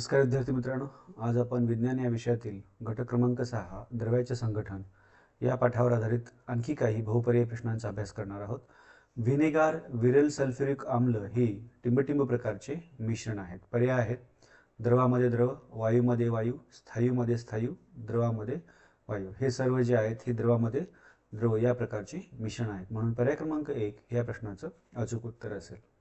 नमस्कार विद्यार्थी मित्रांनो. आज आपण विज्ञान या विषयातील घटक क्रमांक सहा द्रव्याचे संघटन या पाठावर आधारित आणखी काही बहुपर्यायी प्रश्नांचा अभ्यास करणार आहोत. व्हिनेगार विरल सल्फ्युरिक आम्ल ही टिंबटिंब प्रकारचे मिश्रण आहेत. पर्याय आहेत. द्रवामध्ये द्रव वायूमध्ये वायू स्थायूमध्ये स्थायू द्रवामध्ये वायू. हे सर्व जे आहेत हे द्रवामध्ये द्रव या प्रकारचे मिश्रण आहेत. म्हणून पर्याय क्रमांक एक या प्रश्नाचं अचूक उत्तर असेल.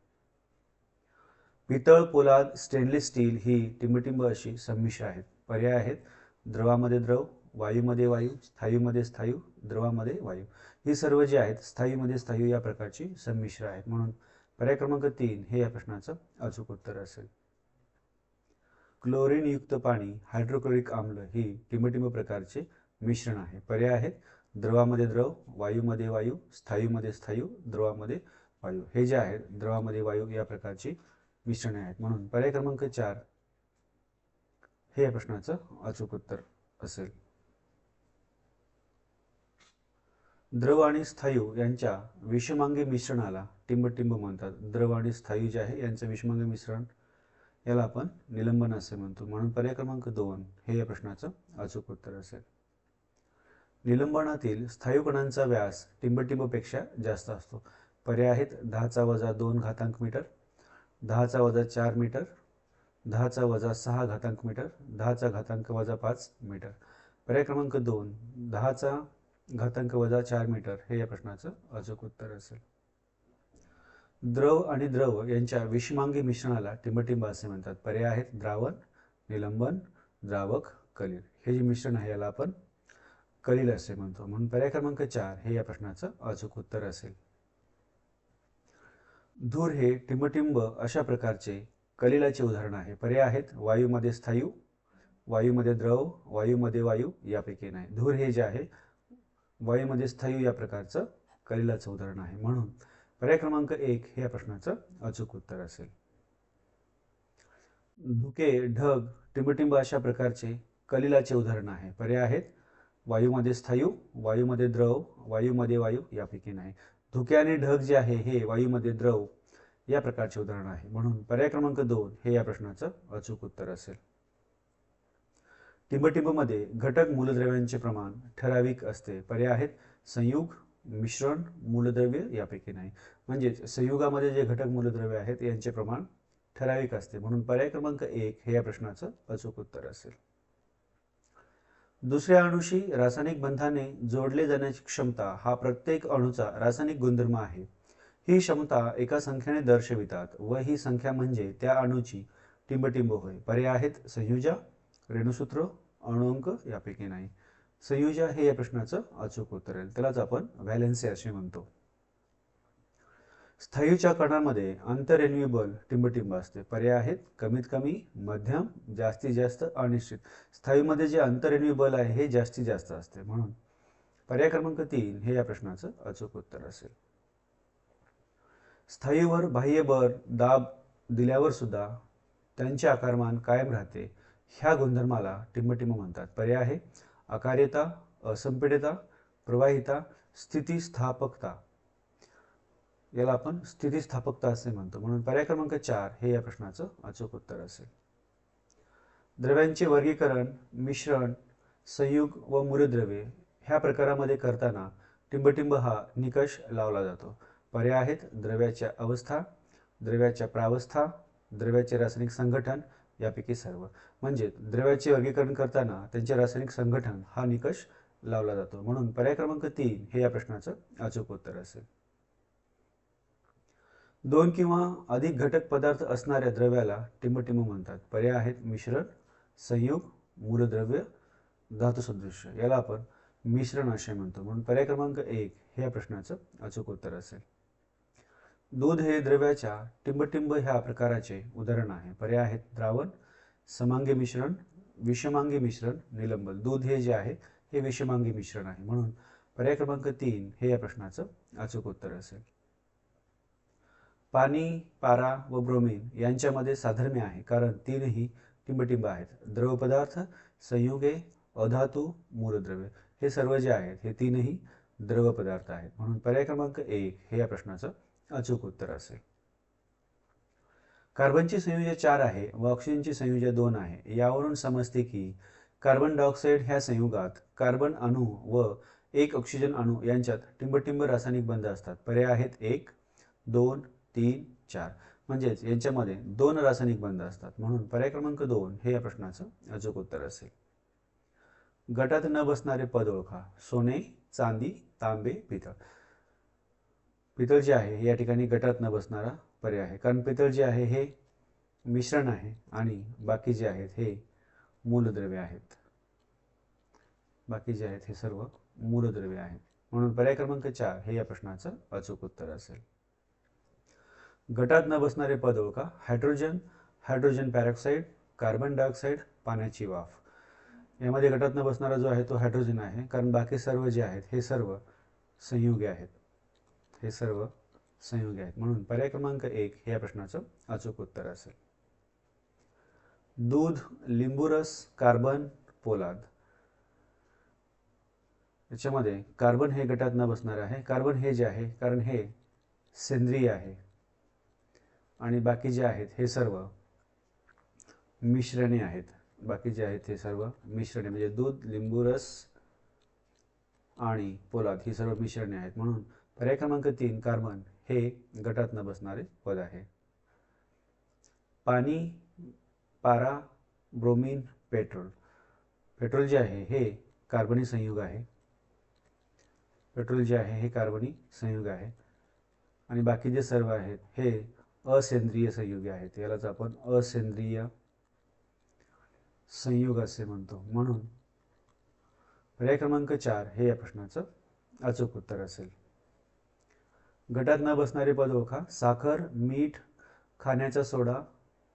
पितळ पोलाद स्टेनलेस स्टील ही टिंबटिंब अशी संमिश्र आहेत. पर्याय आहेत द्रवामध्ये द्रव वायूमध्ये वायू स्थायूमध्ये स्थायू द्रवामध्ये वायू. ही सर्व जे आहेत स्थायूमध्ये स्थायू या प्रकारची संमिश्र आहेत. म्हणून पर्याय क्रमांक तीन हे या प्रश्नाचं अचूक उत्तर असेल. क्लोरीनयुक्त पाणी हायड्रोक्लोरिक आम्ल ही टिंबटिंब प्रकारचे मिश्रण आहे. पर्याय आहेत द्रवामध्ये द्रव वायूमध्ये वायू स्थायूमध्ये स्थायू द्रवामध्ये वायू. हे जे आहेत द्रवामध्ये वायू या प्रकारची मिश्रणे आहेत. म्हणून पर्याय क्रमांक चार हे या प्रश्नाचं अचूक उत्तर असेल. द्रव आणि स्थायू यांच्या विषमांगी मिश्रणाला टिंबटिंब म्हणतात. द्रव आणि स्थायू जे आहे यांचं विषमांगी मिश्रण याला आपण निलंबन असे म्हणतो. म्हणून पर्याय क्रमांक दोन हे या प्रश्नाचं अचूक उत्तर असेल. निलंबनातील स्थायू कणांचा व्यास टिंबटिंबपेक्षा जास्त असतो. पर्याय आहेत दहाचा वजा दोन घातांक मीटर दहाचा वजा चार मीटर दहाचा वजा सहा घातांक मीटर दहाचा घातांक वजा पाच मीटर. पर्याय क्रमांक दोन दहाचा घातांक वजा चार मीटर हे या प्रश्नाचं अचूक उत्तर असेल. द्रव आणि द्रव यांच्या विषमांगी मिश्रणाला टिंबटिंब असे म्हणतात. पर्याय आहेत द्रावण निलंबन द्रावक कलील. हे जे मिश्रण आहे याला आपण कलील असे म्हणतो. म्हणून पर्याय क्रमांक चार हे या प्रश्नाचं अचूक उत्तर असेल. धूर हे टिंबटिंब अशा प्रकारचे कलिलाचे उदाहरण आहे. पर्याय आहेत. वायूमध्ये स्थायू वायूमध्ये द्रव वायूमध्ये वायू यापैकी नाही. धूर हे जे आहे वायूमध्ये स्थायू या प्रकारचं कलिलाचं उदाहरण आहे. म्हणून पर्याय क्रमांक एक हे या प्रश्नाचं अचूक उत्तर असेल. धुके ढग टिंबटिंब अशा प्रकारचे कलिलाचे उदाहरण आहे. पर्याय आहेत. वायूमध्ये स्थायू वायूमध्ये द्रव वायूमध्ये वायू यापैकी नाही. धुके आणि ढग जे आहे हे वायूमध्ये द्रव या प्रकारचे उदाहरण आहे. म्हणून पर्याय क्रमांक दोन हे या प्रश्नाचं अचूक उत्तर असेल. टिंबटिंबमध्ये घटक मूलद्रव्यांचे प्रमाण ठराविक असते. पर्याय आहेत संयुग मिश्रण मूलद्रव्य यापैकी नाही. म्हणजेच संयुगामध्ये जे घटक मूलद्रव्य आहेत यांचे प्रमाण ठराविक असते. म्हणून पर्याय क्रमांक एक हे या प्रश्नाचं अचूक उत्तर असेल. दुसऱ्या अणुशी रासायनिक बंधाने जोडले जाण्याची क्षमता हा प्रत्येक अणूचा रासायनिक गुणधर्म आहे. ही क्षमता एका संख्येने दर्शवितात व ही संख्या म्हणजे त्या अणूची टिंबटिंब होय. पर्याय आहेत संयुजा रेणुसूत्र अणुअंक यापैकी नाही. संयुजा हे या प्रश्नाचं अचूक उत्तर आहे. त्यालाच आपण व्हॅलेन्सी असे म्हणतो. स्थायूच्या कणांमध्ये अंतरेन्युएबल टिंबटिंब असते. पर्याय आहेत कमीत कमी मध्यम जास्तीत जास्त अनिश्चित. स्थायूमध्ये जे अंतरेन्युएबल आहे हे जास्तीत जास्त असते. म्हणून पर्याय क्रमांक तीन हे या प्रश्नाचं अचूक उत्तर असेल. स्थायूवर बाह्यबल दाब दिल्यावर सुद्धा त्यांचे आकारमान कायम राहते. ह्या गुणधर्माला टिंबटिंब म्हणतात. पर्याय आहे अकार्यता असंपीडता प्रवाहिता स्थितिस्थापकता. याला आपण स्थितीस्थापकता असे म्हणतो. म्हणून पर्याय क्रमांक चार हे या प्रश्नाचं अचूक उत्तर असेल. द्रव्यांचे वर्गीकरण मिश्रण संयुग व मूलद्रव्ये ह्या प्रकारामध्ये करताना टिंबटिंब हा निकष लावला जातो. पर्याय आहेत द्रव्याच्या अवस्था द्रव्याच्या प्रावस्था द्रव्याचे रासायनिक संघटन यापैकी सर्व. म्हणजे द्रव्याचे वर्गीकरण करताना त्यांचे रासायनिक संघटन हा निकष लावला जातो. म्हणून पर्याय क्रमांक तीन हे या प्रश्नाचं अचूक उत्तर असेल. दोन किंवा अधिक घटक पदार्थ असणाऱ्या द्रव्याला टिंबटिंब म्हणतात. पर्याय आहेत मिश्रण संयुग मूलद्रव्य धातुसदृश्य याला आपण मिश्रण असे म्हणतो. म्हणून पर्याय क्रमांक एक हे या प्रश्नाचं अचूक उत्तर असेल. दूध हे द्रव्याच्या टिंबटिंब ह्या प्रकाराचे उदाहरण आहे. पर्याय आहेत द्रावण समांगी मिश्रण विषमांगी मिश्रण निलंबन. दूध हे जे आहे हे विषमांगी मिश्रण आहे. म्हणून पर्याय क्रमांक तीन हे या प्रश्नाचं अचूक उत्तर असेल. पाणी पारा व ब्रोमिन यांच्यामध्ये साधर्म्य आहे. कारण तीनही टिंबटिंब आहेत. द्रव पदार्थ संयुगे अधातू मूलद्रव्य. हे सर्व जे आहेत हे तीनही द्रव पदार्थ आहेत. म्हणून पर्याय क्रमांक एक हे या प्रश्नाचं अचूक उत्तर असेल. कार्बनची संयुजा चार आहे व ऑक्सिजनची संयुजा दोन आहे. यावरून समजते की कार्बन डायऑक्साईड ह्या संयुगात कार्बन अणू व एक ऑक्सिजन अणू यांच्यात टिंबटिंब रासायनिक बंध असतात. पर्याय आहेत एक दोन तीन चार. म्हणजेच यांच्यामध्ये दोन रासायनिक बंध असतात. म्हणून पर्याय क्रमांक दोन हे या प्रश्नाचं अचूक उत्तर असेल. गटात न बसणारे पद ओळखा. सोने चांदी तांबे पितळ. पितळ जे आहे या ठिकाणी गटात न बसणारा पर्याय आहे. कारण पितळ जे आहे हे मिश्रण आहे आणि बाकी जे आहेत हे मूलद्रव्य आहेत. बाकी जे आहेत हे सर्व मूलद्रव्य आहेत. म्हणून पर्याय क्रमांक चार हे या प्रश्नाचं अचूक उत्तर असेल. गटात न बसणारे पद ओळखा. Hydrogen hydrogen peroxide carbon dioxide पाण्याची वाफ. यामध्ये गटात न बसणारा जो आहे तो हायड्रोजन आहे. कारण बाकी सर्व जे आहेत हे सर्व संयुगे आहेत. हे सर्व संयुगे आहेत. म्हणून पर्याय क्रमांक एक हे या प्रश्नाचं अचूक उत्तर असेल. दूध लिंबूरस कार्बन पोलाद. याच्यामध्ये कार्बन हे गटात न बसणार आहे. कार्बन हे जे आहे कारण हे सेंद्रिय आहे. आणि बाकी जे आहेत हे सर्व मिश्रणे आहेत. बाकी जे आहेत हे सर्व मिश्रणे म्हणजे दूध लिंबूरस आणि पोलाद ही सर्व मिश्रणे आहेत. म्हणून पर्याय क्रमांक तीन कार्बन हे गटात न बसणारे पद आहे. पाणी पारा ब्रोमीन पेट्रोल. पेट्रोल जे आहे हे कार्बनी संयुग आहे. पेट्रोल जे आहे हे कार्बनी संयुग आहे. आणि बाकी जे सर्व आहेत हे असेंद्रिय संयुगे आहेत. यालाच आपण असेंद्रिय संयुग असे म्हणतो. म्हणून पर्याय क्रमांक चार हे या प्रश्नाचं अचूक उत्तर असेल. गटात न बसणारे पद ओळखा. साखर मीठ खाण्याचा सोडा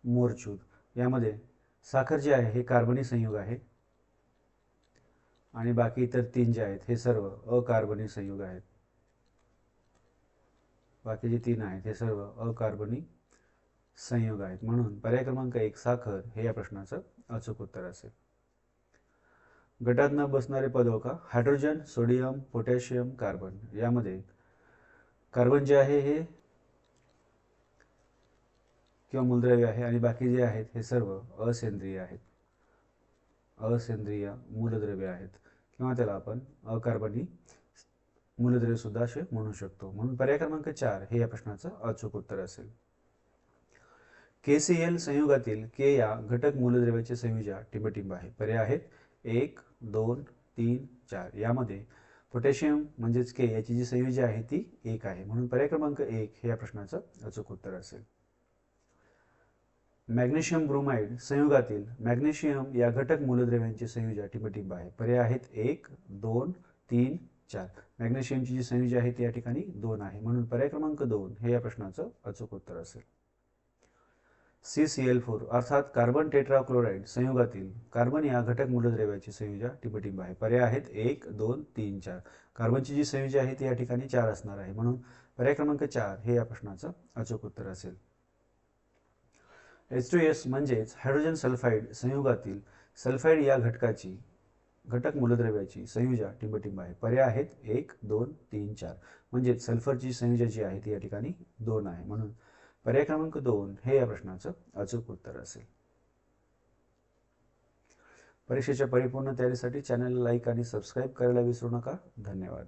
मोरचूद यामध्ये साखर जे आहे हे कार्बनी संयुग आहे. आणि बाकी इतर तीन जे आहेत हे सर्व अकार्बनी संयुग आहेत. बाकी जे तीन आहेत हे सर्व अकार्बनी संयोग आहेत. म्हणून पर्याय क्रमांक एक साखर हे या प्रश्नाचं अचूक उत्तर असेल. गटात न बसणारे पदों का? Hydrogen sodium potassium carbon. यामध्ये कार्बन जे आहे हे किंवा मूलद्रव्य आहे आणि बाकी जे आहेत हे सर्व असेंद्रिय आहेत. असेंद्रिय मूलद्रव्य आहेत. किंवा त्याला आपण अकार्बनी मूलद्रव्य सुद्धा असे म्हणू शकतो. म्हणून पर्याय क्रमांक चार हे या प्रश्नाचं अचूक उत्तर असेल. केसीएल संयुगातील के या घटक मूलद्रव्याचे संयुजा टिंबटिंब आहे. पर्याय आहेत एक दोन तीन चार. यामध्ये पोटॅशियम म्हणजेच के याची जी संयुजी आहे ती एक आहे. म्हणून पर्याय क्रमांक एक हे या प्रश्नाचं अचूक उत्तर असेल. मॅग्नेशियम ब्रोमाइड संयुगातील मॅग्नेशियम या घटक मूलद्रव्यांची संयुजा टिंबटिंब आहे. पर्याय आहेत एक दोन तीन चार. मॅग्नेशियमची जी संयुजी आहे ती या ठिकाणी दोन आहे. म्हणून पर्याय क्रमांक दोन हे या प्रश्नाचं अचूक उत्तर असेल. सी सी एल फोर अर्थात कार्बन टेट्राक्लोराईड संयुगातील कार्बन या घटक मूलद्रव्याची संयुजा टिंबटिंब आहे. पर्याय आहेत एक दोन तीन चार. कार्बनची जी संयुजी आहे ती या ठिकाणी चार असणार आहे. म्हणून पर्याय क्रमांक चार हे या प्रश्नाचं अचूक उत्तर असेल. एच टू एस म्हणजेच हायड्रोजन सल्फाईड संयुगातील सल्फाईड या घटकाची घटक मूलद्रव्याची संयुजा टिंबटिंब आहे. पर्याय आहेत एक दोन तीन चार. म्हणजे सल्फरची संयुजा जी आहे ती या ठिकाणी दोन आहे. म्हणून पर्याय क्रमांक दोन हे या प्रश्नाचं अचूक उत्तर असेल. परीक्षेच्या परिपूर्ण तयारीसाठी चॅनलला लाईक आणि सबस्क्राईब करायला विसरू नका. धन्यवाद.